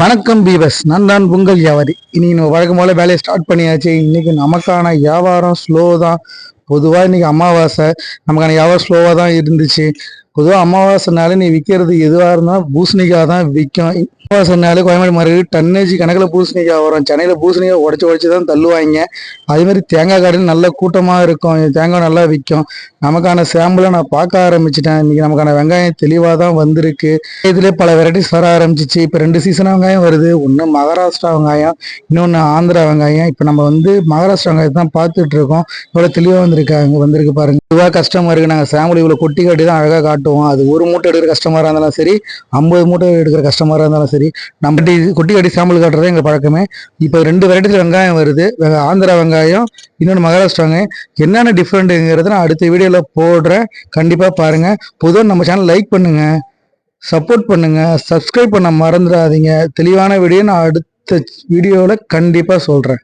வணக்கம் பீவஸ் நான் தான் உங்கள் வியாபாரி இன்னைக்கு நம்ம வழக்கம் போல வேலையை ஸ்டார்ட் பண்ணியாச்சு. இன்னைக்கு நமக்கான வியாபாரம் ஸ்லோ தான். பொதுவாக இன்னைக்கு அமாவாசை நமக்கான வியாபாரம் ஸ்லோவாக தான் இருந்துச்சு. பொதுவாக அமாவாசைனால நீ விற்கிறது எதுவாக இருந்தாலும் பூசணிக்காய் தான் விற்கும் அமாவாசைனால கோயம்பேடு மாதிரி டன்னேஜ் கணக்கில் பூசணிக்காய் வரும். சென்னையில் பூசணிக்காய் உடச்சி உடச்சி தான் தள்ளுவாங்க. அதேமாதிரி தேங்காய் கடையில் நல்ல கூட்டமாக இருக்கும். தேங்காய் நல்லா விற்கும் நமக்கான சாம்பிளை நான் பார்க்க ஆரம்பிச்சிட்டேன். இன்றைக்கி நமக்கான வெங்காயம் தெளிவாக தான் வந்திருக்கு. இதுலேயே பல வெரைட்டிஸ் வர ஆரம்பிச்சிச்சு. இப்போ ரெண்டு சீசன் வெங்காயம் வருது. ஒன்று மகாராஷ்டிரா வெங்காயம் இன்னொன்று ஆந்திரா வெங்காயம். இப்போ நம்ம வந்து மகாராஷ்டிரா வெங்காயத்தை தான் பார்த்துட்ருக்கோம் இவ்வளோ தெளிவாக வந்திருக்காங்க வந்திருக்கு பாருங்க. இதுவாக கஸ்டமருக்கு நாங்கள் சாம்பிள் இவ்வளோ கொட்டி காட்டி தான் அழகாக காட்டுவோம். அது ஒரு மூட்டை எடுக்கிற கஸ்டமராக இருந்தாலும் சரி ஐம்பது மூட்டை எடுக்கிற கஸ்டமராக இருந்தாலும் சரி நம்ம டி கொட்டி காட்டி சாம்பிள் காட்டுறது எங்கள் பழக்கமே. இப்போ ரெண்டு வெரைட்டியில் வெங்காயம் வருது. வெ- ஆந்திரா வெங்காயம் இன்னொன்று மகாராஷ்டிரா வெங்காயம் என்னென்ன டிஃப்ரெண்ட்டுங்கிறது நான் அடுத்த வீடியோவில் போடுறேன். கண்டிப்பாக பாருங்கள் பொதுவாக நம்ம சேனல் லைக் பண்ணுங்கள் சப்போர்ட் பண்ணுங்கள் சப்ஸ்கிரைப் பண்ண மறந்துடாதீங்க. தெளிவான வீடியோ நான் அடுத்த வீடியோவில் கண்டிப்பாக சொல்கிறேன்